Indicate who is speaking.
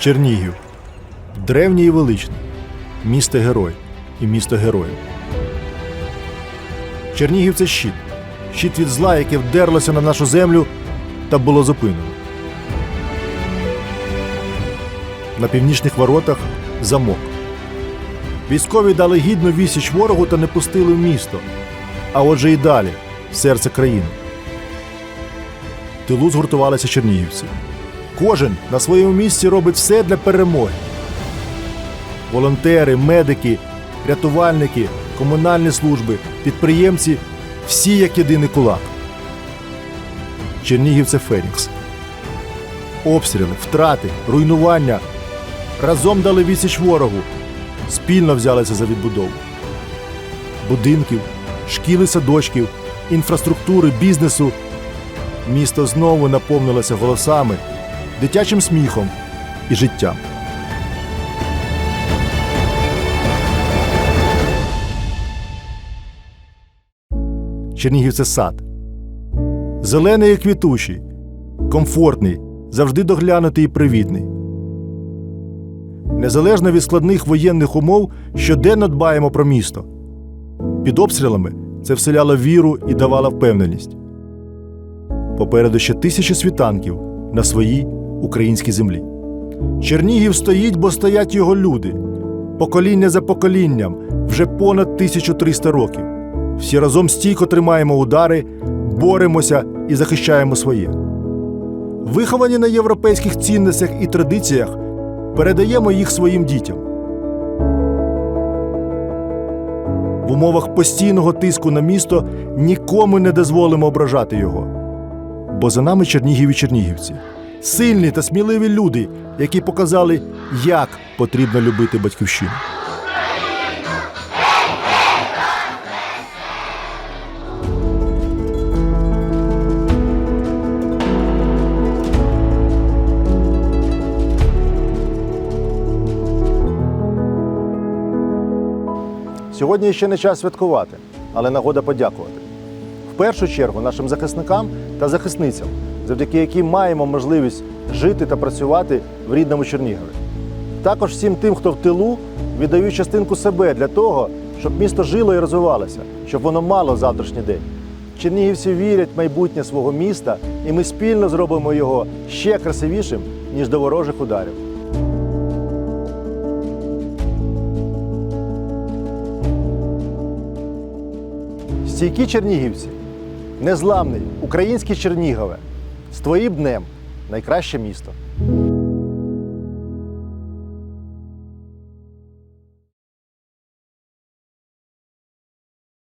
Speaker 1: Чернігів. Древнє і величне. Місто герой і місто героїв. Чернігів це щит. Щит від зла, яке вдерлося на нашу землю та було зупинено. На північних воротах замок. Військові дали гідну відсіч ворогу та не пустили в місто. А отже і далі серце країни. В Тилу згуртувалися чернігівці. Кожен на своєму місці робить все для перемоги. Волонтери, медики, рятувальники, комунальні служби, підприємці всі як єдиний кулак. Чернігів це Фенікс. Обстріли, втрати, руйнування разом дали відсіч ворогу, спільно взялися за відбудову. Будинків, шкіл садочків, інфраструктури, бізнесу. Місто знову наповнилося голосами, дитячим сміхом і життям. Чернігів це сад. Зелений і квітучий, комфортний, завжди доглянутий і привітний. Незалежно від складних воєнних умов, щоденно дбаємо про місто. Під обстрілами це вселяло віру і давало впевненість. Попереду ще тисячі світанків на своїй українській землі. Чернігів стоїть, бо стоять його люди. Покоління за поколінням вже понад 1300 років. Всі разом стійко тримаємо удари, боремося і захищаємо своє. Виховані на європейських цінностях і традиціях, передаємо їх своїм дітям. В умовах постійного тиску на місто нікому не дозволимо ображати його. Бо за нами Чернігів і чернігівці. Сильні та сміливі люди, які показали, як потрібно любити батьківщину. Сьогодні ще не час святкувати, але нагода подякувати. В першу чергу нашим захисникам та захисницям, завдяки яким маємо можливість жити та працювати в рідному Чернігові. Також всім тим, хто в тилу віддають частинку себе для того, щоб місто жило і розвивалося, щоб воно мало завтрашній день. Чернігівці вірять в майбутнє свого міста, і ми спільно зробимо його ще красивішим, ніж до ворожих ударів. Стійкі чернігівці, незламний український Чернігове, з твоїм днем найкраще місто.